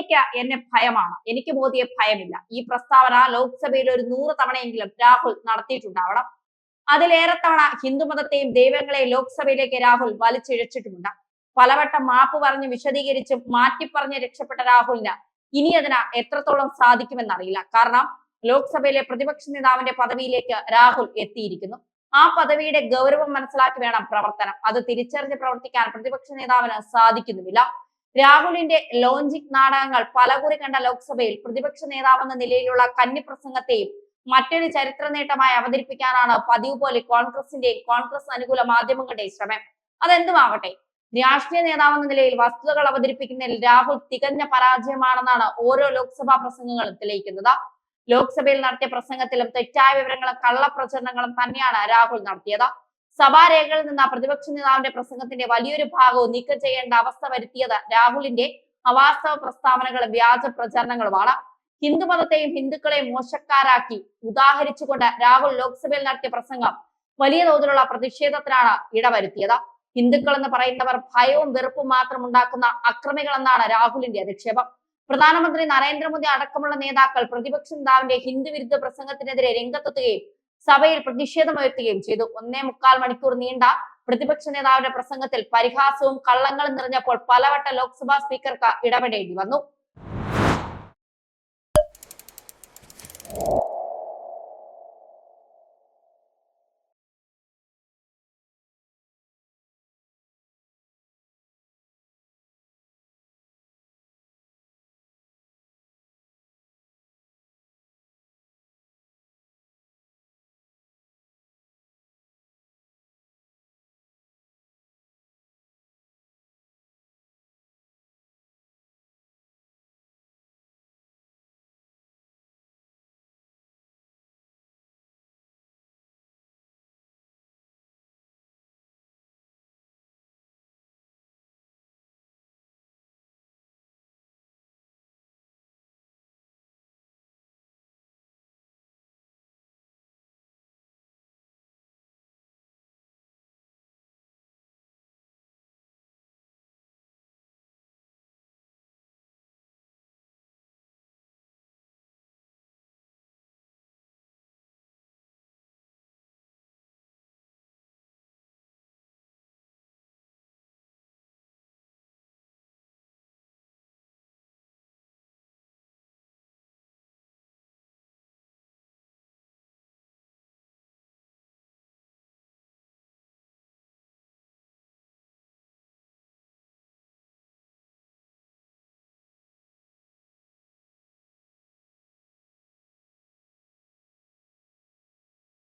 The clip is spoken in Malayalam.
മോദിക്ക് എന്നെ ഭയമാണ്. എനിക്ക് മോദിയെ ഭയമില്ല. ഈ പ്രസ്താവന ലോക്സഭയിൽ ഒരു നൂറ് തവണയെങ്കിലും രാഹുൽ നടത്തിയിട്ടുണ്ടാവണം. അതിലേറെ തവണ ഹിന്ദുമതത്തെയും ദൈവങ്ങളെയും ലോക്സഭയിലേക്ക് രാഹുൽ വലിച്ചിഴച്ചിട്ടുമുണ്ട്. പലവട്ടം മാപ്പ് പറഞ്ഞ് മാറ്റി മാറ്റിപ്പറഞ്ഞ് രക്ഷപ്പെട്ട രാഹുലിന് ഇനി അതിന് എത്രത്തോളം സാധിക്കുമെന്നറിയില്ല. കാരണം ലോക്സഭയിലെ പ്രതിപക്ഷ നേതാവിന്റെ പദവിയിലേക്ക് രാഹുൽ എത്തിയിരിക്കുന്നു. ആ പദവിയുടെ ഗൗരവം മനസ്സിലാക്കി വേണം പ്രവർത്തനം. അത് തിരിച്ചറിഞ്ഞ് പ്രവർത്തിക്കാൻ പ്രതിപക്ഷ നേതാവിന് സാധിക്കുന്നുമില്ല. രാഹുലിന്റെ ലോഞ്ചിക് നാടകങ്ങൾ പലകുറി കണ്ട ലോക്സഭയിൽ പ്രതിപക്ഷ നേതാവെന്ന നിലയിലുള്ള കന്നി പ്രസംഗത്തെയും മറ്റൊരു ചരിത്ര നേട്ടമായി അവതരിപ്പിക്കാനാണ് പതിവ് പോലെ കോൺഗ്രസിന്റെയും കോൺഗ്രസ് അനുകൂല മാധ്യമങ്ങളുടെയും ശ്രമം. അതെന്തുമാകട്ടെ? രാഷ്ട്രീയ നേതാവെന്ന നിലയിൽ വസ്തുതകൾ അവതരിപ്പിക്കുന്നതിൽ രാഹുൽ തികഞ്ഞ പരാജയമാണെന്നാണ് ഓരോ ലോക്സഭാ പ്രസംഗങ്ങളും തെളിയിക്കുന്നത്. ലോക്സഭയിൽ നടത്തിയ പ്രസംഗത്തിലും തെറ്റായ വിവരങ്ങളും കള്ളപ്രചരണങ്ങളും തന്നെയാണ് രാഹുൽ നടത്തിയത്. സഭാരേഖകളിൽ നിന്ന് പ്രതിപക്ഷ നേതാവിന്റെ പ്രസംഗത്തിന്റെ വലിയൊരു ഭാഗവും നീക്കം ചെയ്യേണ്ട അവസ്ഥ വരുത്തിയത് രാഹുലിന്റെ അവാസ്തവ പ്രസ്താവനകളും വ്യാജ പ്രചരണങ്ങളുമാണ്. ഹിന്ദുമതത്തെയും ഹിന്ദുക്കളെയും മോശക്കാരാക്കി ഉദാഹരിച്ചുകൊണ്ട് രാഹുൽ ലോക്സഭയിൽ നടത്തിയ പ്രസംഗം വലിയ തോതിലുള്ള പ്രതിഷേധത്തിനാണ് ഇടവരുത്തിയത്. ഹിന്ദുക്കൾ എന്ന് പറയുന്നവർ ഭയവും വെറുപ്പും മാത്രം ഉണ്ടാക്കുന്ന അക്രമികൾ എന്നാണ് രാഹുലിന്റെ അധിക്ഷേപം. പ്രധാനമന്ത്രി നരേന്ദ്രമോദി അടക്കമുള്ള നേതാക്കൾ പ്രതിപക്ഷ നേതാവിന്റെ ഹിന്ദു വിരുദ്ധ പ്രസംഗത്തിനെതിരെ രംഗത്തെത്തുകയും സഭയിൽ പ്രതിഷേധമുയർത്തുകയും ചെയ്തു. ഒന്നേ മുക്കാൽ മണിക്കൂർ നീണ്ട പ്രതിപക്ഷ നേതാവിന്റെ പ്രസംഗത്തിൽ പരിഹാസവും കള്ളങ്ങളും നിറഞ്ഞപ്പോൾ പലവട്ടം ലോക്സഭാ സ്പീക്കർക്ക് ഇടപെടേണ്ടി വന്നു.